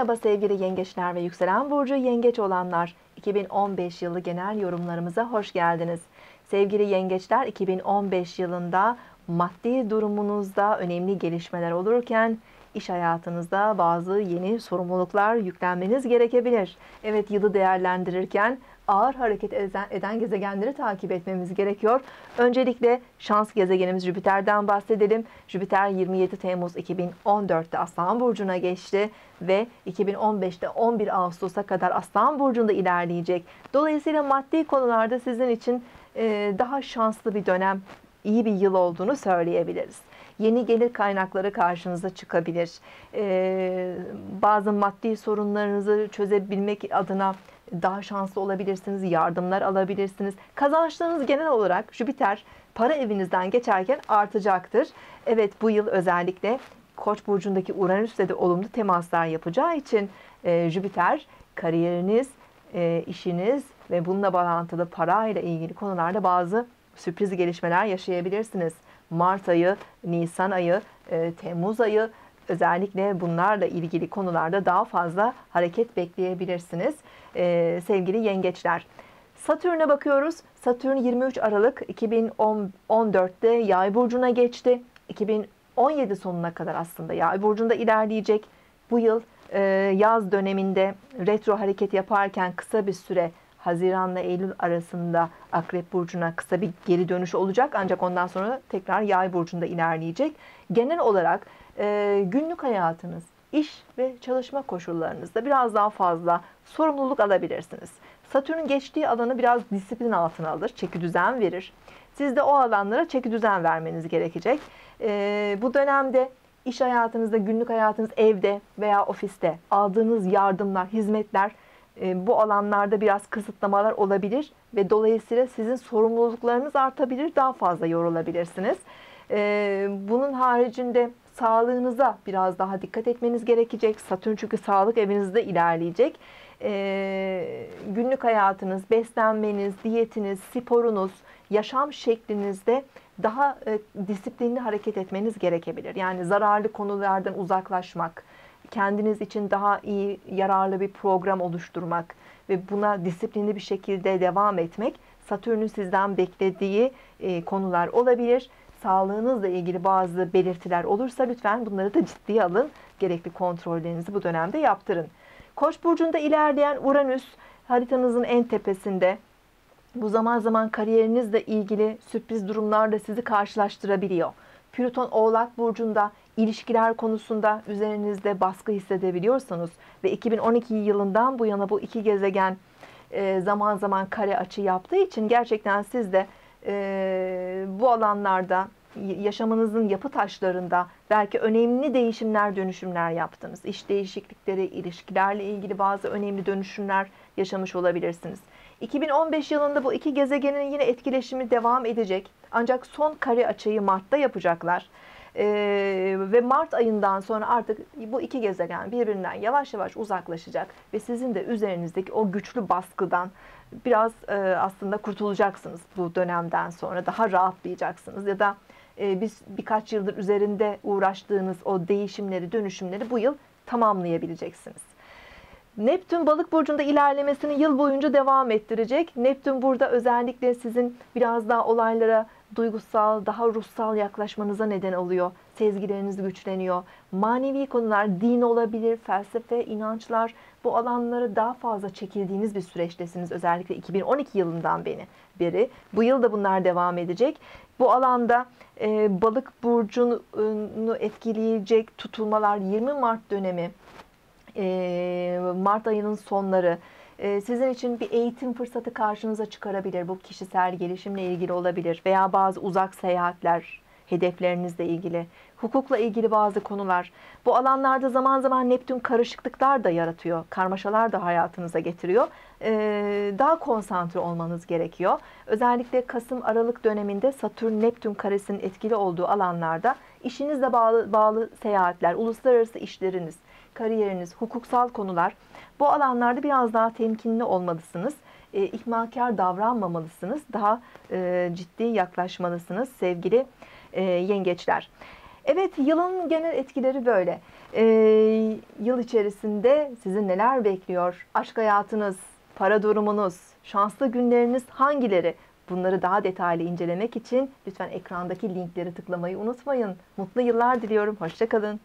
Merhaba sevgili yengeçler ve yükselen burcu yengeç olanlar. 2015 yılı genel yorumlarımıza hoş geldiniz. Sevgili yengeçler 2015 yılında maddi durumunuzda önemli gelişmeler olurken iş hayatınızda bazı yeni sorumluluklar yüklenmeniz gerekebilir. Evet yılı değerlendirirken ağır hareket eden, gezegenleri takip etmemiz gerekiyor. Öncelikle şans gezegenimiz Jüpiter'den bahsedelim. Jüpiter 27 Temmuz 2014'te Aslan Burcu'na geçti ve 2015'te 11 Ağustos'a kadar Aslan Burcu'nda ilerleyecek. Dolayısıyla maddi konularda sizin için daha şanslı bir dönem, iyi bir yıl olduğunu söyleyebiliriz yeni gelir kaynakları karşınıza çıkabilir. Ee, bazı maddi sorunlarınızı çözebilmek adına daha şanslı olabilirsiniz, yardımlar alabilirsiniz. Kazançlarınız genel olarak Jüpiter para evinizden geçerken artacaktır. Evet bu yıl özellikle Koç burcundaki Uranüs'le de olumlu temaslar yapacağı için e, Jüpiter kariyeriniz, e, işiniz ve bununla bağlantılı para ile ilgili konularda bazı sürpriz gelişmeler yaşayabilirsiniz. Mart ayı, Nisan ayı, e, Temmuz ayı özellikle bunlarla ilgili konularda daha fazla hareket bekleyebilirsiniz e, sevgili yengeçler. Satürn'e bakıyoruz. Satürn 23 Aralık 2014'te Yay burcuna geçti. 2017 sonuna kadar aslında Yay burcunda ilerleyecek. Bu yıl e, yaz döneminde retro hareket yaparken kısa bir süre Haziranla Eylül arasında Akrep Burcu'na kısa bir geri dönüş olacak. Ancak ondan sonra tekrar Yay Burcu'nda ilerleyecek. Genel olarak e, günlük hayatınız, iş ve çalışma koşullarınızda biraz daha fazla sorumluluk alabilirsiniz. Satürn geçtiği alanı biraz disiplin altına alır, çeki düzen verir. Siz de o alanlara çeki düzen vermeniz gerekecek. E, bu dönemde iş hayatınızda, günlük hayatınız evde veya ofiste aldığınız yardımlar, hizmetler bu alanlarda biraz kısıtlamalar olabilir ve dolayısıyla sizin sorumluluklarınız artabilir, daha fazla yorulabilirsiniz. E, bunun haricinde sağlığınıza biraz daha dikkat etmeniz gerekecek. Satürn çünkü sağlık evinizde ilerleyecek. E, günlük hayatınız, beslenmeniz, diyetiniz, sporunuz, yaşam şeklinizde daha disiplinli hareket etmeniz gerekebilir. Yani zararlı konulardan uzaklaşmak, kendiniz için daha iyi, yararlı bir program oluşturmak ve buna disiplinli bir şekilde devam etmek Satürn'ün sizden beklediği e, konular olabilir. Sağlığınızla ilgili bazı belirtiler olursa lütfen bunları da ciddiye alın. Gerekli kontrollerinizi bu dönemde yaptırın. Koç burcunda ilerleyen Uranüs haritanızın en tepesinde. Bu zaman zaman kariyerinizle ilgili sürpriz durumlarla sizi karşılaştırabiliyor. Plüton Oğlak Burcu'nda ilişkiler konusunda üzerinizde baskı hissedebiliyorsanız ve 2012 yılından bu yana bu iki gezegen e, zaman zaman kare açı yaptığı için gerçekten siz de e, bu alanlarda yaşamınızın yapı taşlarında belki önemli değişimler, dönüşümler yaptınız. İş değişiklikleri, ilişkilerle ilgili bazı önemli dönüşümler yaşamış olabilirsiniz. 2015 yılında bu iki gezegenin yine etkileşimi devam edecek. Ancak son kare açıyı Mart'ta yapacaklar. Ee, ve Mart ayından sonra artık bu iki gezegen birbirinden yavaş yavaş uzaklaşacak ve sizin de üzerinizdeki o güçlü baskıdan biraz e, aslında kurtulacaksınız bu dönemden sonra daha rahatlayacaksınız ya da e, biz birkaç yıldır üzerinde uğraştığınız o değişimleri dönüşümleri bu yıl tamamlayabileceksiniz. Neptün balık burcunda ilerlemesini yıl boyunca devam ettirecek. Neptün burada özellikle sizin biraz daha olaylara duygusal, daha ruhsal yaklaşmanıza neden oluyor. Sezgileriniz güçleniyor. Manevi konular, din olabilir, felsefe, inançlar bu alanlara daha fazla çekildiğiniz bir süreçtesiniz. Özellikle 2012 yılından beri. Bu yıl da bunlar devam edecek. Bu alanda e, balık burcunu etkileyecek tutulmalar 20 Mart dönemi, e, Mart ayının sonları, sizin için bir eğitim fırsatı karşınıza çıkarabilir. Bu kişisel gelişimle ilgili olabilir veya bazı uzak seyahatler, hedeflerinizle ilgili, hukukla ilgili bazı konular. Bu alanlarda zaman zaman Neptün karışıklıklar da yaratıyor, karmaşalar da hayatınıza getiriyor. Ee, daha konsantre olmanız gerekiyor. Özellikle Kasım-Aralık döneminde Satürn-Neptün karesinin etkili olduğu alanlarda işinizle bağlı, bağlı seyahatler, uluslararası işleriniz, kariyeriniz, hukuksal konular bu alanlarda biraz daha temkinli olmalısınız. E, ihmalkar davranmamalısınız. Daha e, ciddi yaklaşmalısınız sevgili e, yengeçler. Evet, yılın genel etkileri böyle. Ee, yıl içerisinde sizi neler bekliyor? Aşk hayatınız, para durumunuz, şanslı günleriniz hangileri? Bunları daha detaylı incelemek için lütfen ekrandaki linkleri tıklamayı unutmayın. Mutlu yıllar diliyorum. Hoşçakalın.